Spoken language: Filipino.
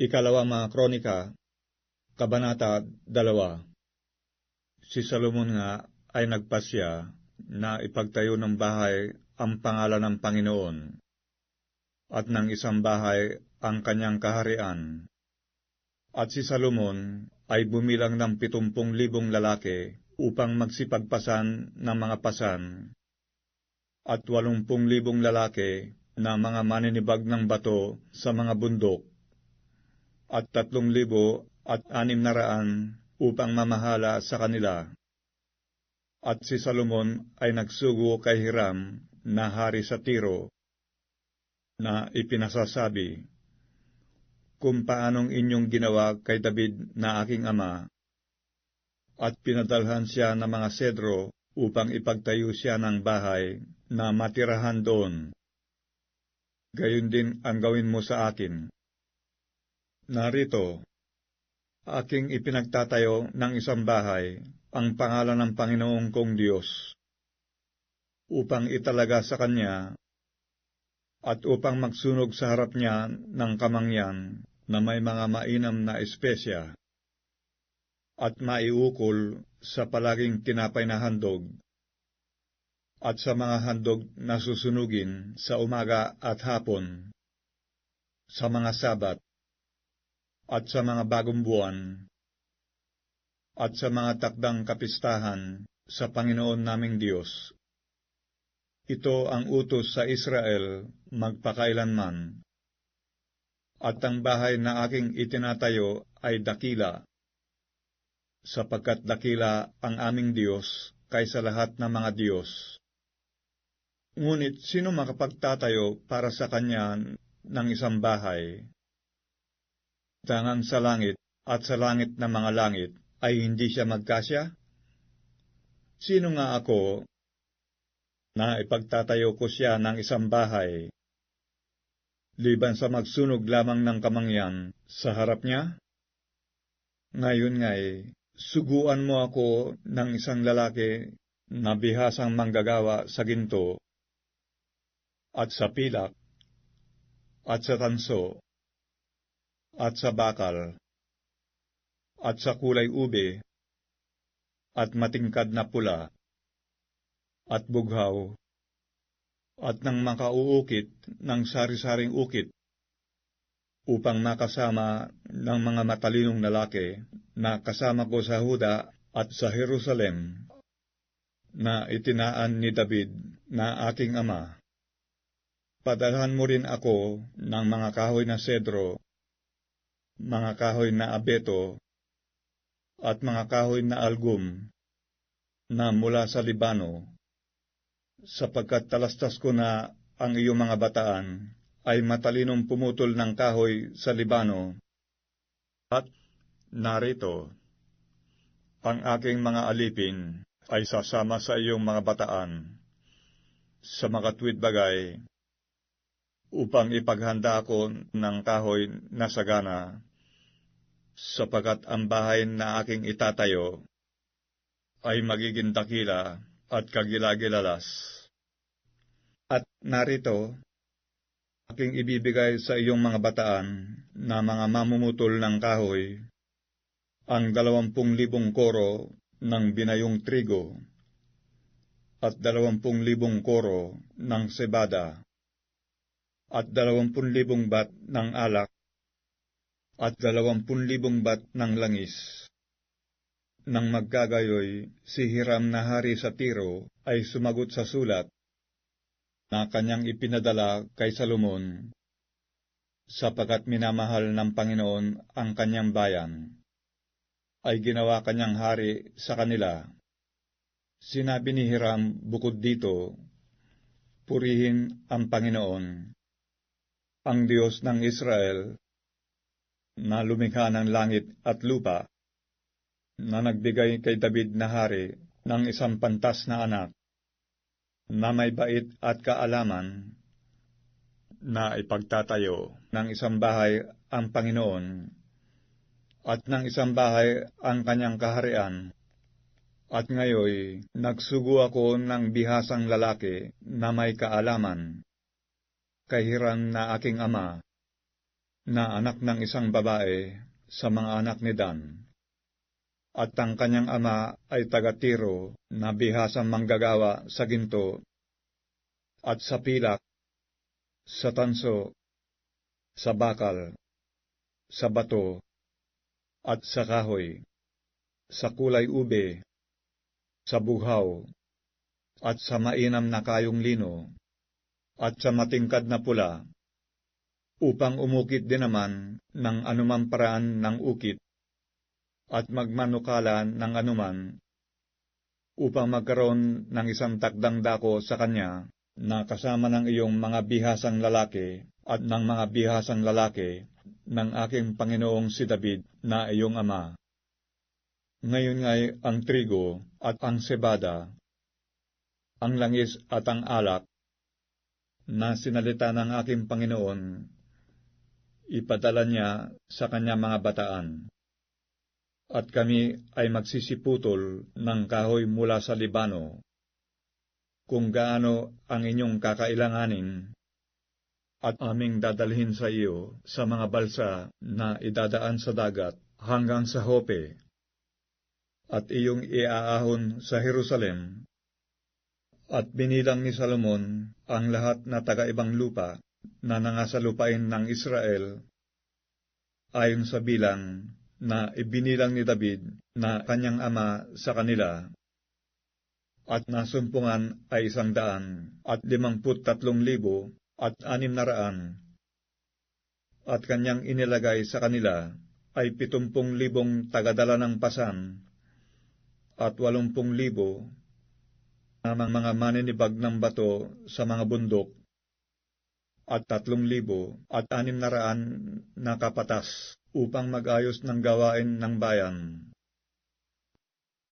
Ikalawang mga kronika, Kabanata 2 Si Salomon nga ay nagpasya na ipagtayo ng bahay ang pangalan ng Panginoon at ng isang bahay ang kanyang kaharian. At si Salomon ay bumilang ng pitumpung libong lalaki upang magsipagpasan ng mga pasan at walumpung libong lalaki na mga maninibag ng bato sa mga bundok at tatlong libo at anim na raan upang mamahala sa kanila. At si Salomon ay nagsugo kay Hiram na hari sa Tiro na ipinasasabi, Kung paanong inyong ginawa kay David na aking ama, at pinadalhan siya ng mga sedro upang ipagtayo siya ng bahay na matirahan doon. Gayon din ang gawin mo sa akin. Narito, aking ipinagtatayo ng isang bahay, ang pangalan ng Panginoong kong Diyos, upang italaga sa Kanya, at upang magsunog sa harap niya ng kamangyan na may mga mainam na espesya, at maiukol sa palaging tinapay na handog, at sa mga handog na susunugin sa umaga at hapon, sa mga sabat, at sa mga bagong buwan, at sa mga takdang kapistahan sa Panginoon naming Diyos. Ito ang utos sa Israel magpakailanman. At ang bahay na aking itinatayo ay dakila, sapagkat dakila ang aming Diyos kaysa lahat ng mga Diyos. Ngunit sino makapagtatayo para sa Kanya ng isang bahay tangang sa langit at sa langit ng mga langit ay hindi siya magkasya? Sino nga ako na ipagtatayo ko siya ng isang bahay, liban sa magsunog lamang ng kamangyan sa harap niya? Ngayon nga'y, suguan mo ako ng isang lalaki na bihasang manggagawa sa ginto, at sa pilak, at sa tanso, at sa bakal, at sa kulay ube, at matingkad na pula, at bughaw, at nang makauukit ng sari-saring ukit, upang makasama ng mga matalinong lalaki na kasama ko sa Huda at sa Jerusalem, na itinaan ni David na aking ama. Padalhan mo rin ako ng mga kahoy na sedro mga kahoy na abeto, at mga kahoy na algum na mula sa Libano, sapagkat talastas ko na ang iyong mga bataan ay matalinong pumutol ng kahoy sa Libano. At narito, ang aking mga alipin ay sasama sa iyong mga bataan sa makatwid bagay upang ipaghanda ako ng kahoy na sagana sapagat ang bahay na aking itatayo ay magiging dakila at kagilagilalas. At narito, aking ibibigay sa iyong mga bataan na mga mamumutol ng kahoy, ang dalawampung libong koro ng binayong trigo, at dalawampung libong koro ng sebada, at dalawampung libong bat ng alak, at dalawampun libong bat ng langis. Nang magkagayoy, si Hiram na hari sa Tiro ay sumagot sa sulat na kanyang ipinadala kay Salomon, sapagat minamahal ng Panginoon ang kanyang bayan, ay ginawa kanyang hari sa kanila. Sinabi ni Hiram bukod dito, Purihin ang Panginoon, ang Diyos ng Israel, na lumikha ng langit at lupa, na nagbigay kay David na hari ng isang pantas na anak, na may bait at kaalaman, na ipagtatayo ng isang bahay ang Panginoon, at ng isang bahay ang kanyang kaharian. At ngayoy, nagsugo ako ng bihasang lalaki na may kaalaman, kahiran na aking ama, na anak ng isang babae sa mga anak ni Dan. At ang kanyang ama ay taga-tiro na bihasang manggagawa sa ginto at sa pilak, sa tanso, sa bakal, sa bato, at sa kahoy, sa kulay ube, sa bughaw, at sa mainam na kayong lino, at sa matingkad na pula, upang umukit din naman ng anumang paraan ng ukit, at magmanukalan ng anuman, upang magkaroon ng isang takdang dako sa kanya na kasama ng iyong mga bihasang lalaki at ng mga bihasang lalaki ng aking Panginoong si David na iyong ama. Ngayon nga'y ang trigo at ang sebada, ang langis at ang alak, na sinalita ng aking Panginoon, ipadala niya sa kanya mga bataan. At kami ay magsisiputol ng kahoy mula sa Libano, kung gaano ang inyong kakailanganin at aming dadalhin sa iyo sa mga balsa na idadaan sa dagat hanggang sa Hope, at iyong iaahon sa Jerusalem. At binilang ni Salomon ang lahat na taga-ibang lupa na nangasalupain ng Israel ayon sa bilang na ibinilang ni David na kanyang ama sa kanila at nasumpungan ay isang daan at limangput tatlong libo at anim na raan. At kanyang inilagay sa kanila ay pitumpung libong tagadala ng pasan at walumpung libo namang mga maninibag ng bato sa mga bundok at tatlong libo at anim na raan na kapatas upang mag-ayos ng gawain ng bayan